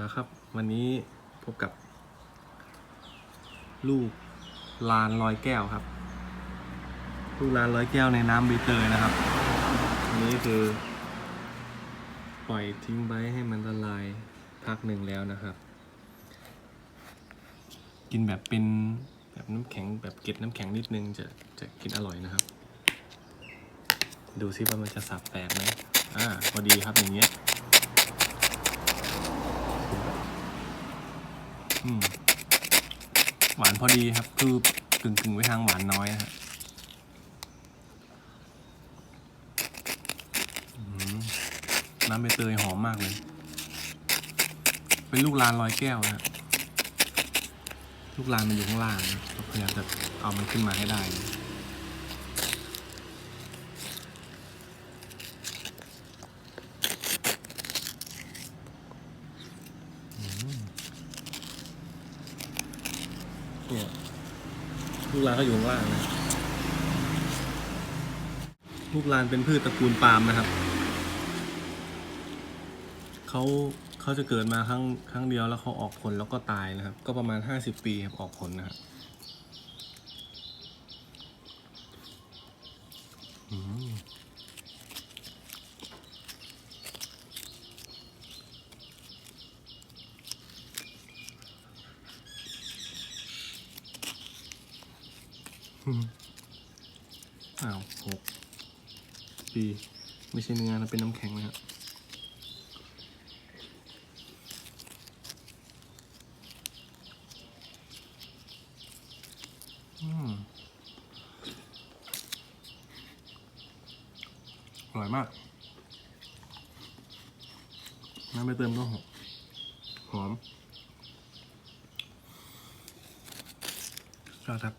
นะครับวันนี้พบกับ ลูกลานลอยแก้วครับ ลูกลานลอยแก้วในน้ำใบเตยนะครับอันนี้คือ ปล่อยทิ้งไว้ให้มันละลายพักหนึ่งแล้วนะครับ กินแบบเป็นแบบน้ำแข็งแบบเกล็ดน้ำแข็งนิดนึงจะจะกินอร่อยนะครับ ดูซิว่ามันจะสับแตกไหมอ่าพอดีครับอย่างเงี้ย อืม หวานพอดีครับ คือกึ่งกึ่งๆไวทางหวานน้อยนะฮะน้ำใบเตยหอมมากเลย เป็นลูกลานลอยแก้วนะฮะลูกลานมันอยู่ข้างล่างนะเราพยายามจะเอามันขึ้นมาให้ได้นะ เนี่ยลูกลานเขาอยู่ข้างล่างนะลูกลานเป็นพืชตระกูลปาล์มนะครับเขาเขาจะเกิดมาครั้งครั้งเดียวแล้วเขาออกผลแล้วก็ตายนะครับ ก็ประมาณห้าสิบปีครับออกผลนะครับอืม อ้าวหกปีไม่ใช่เนื้อนะเป็นน้ำแข็งนะครับอืมอร่อยมาก น้ำใบเติมก็หอมหอมยอดครับ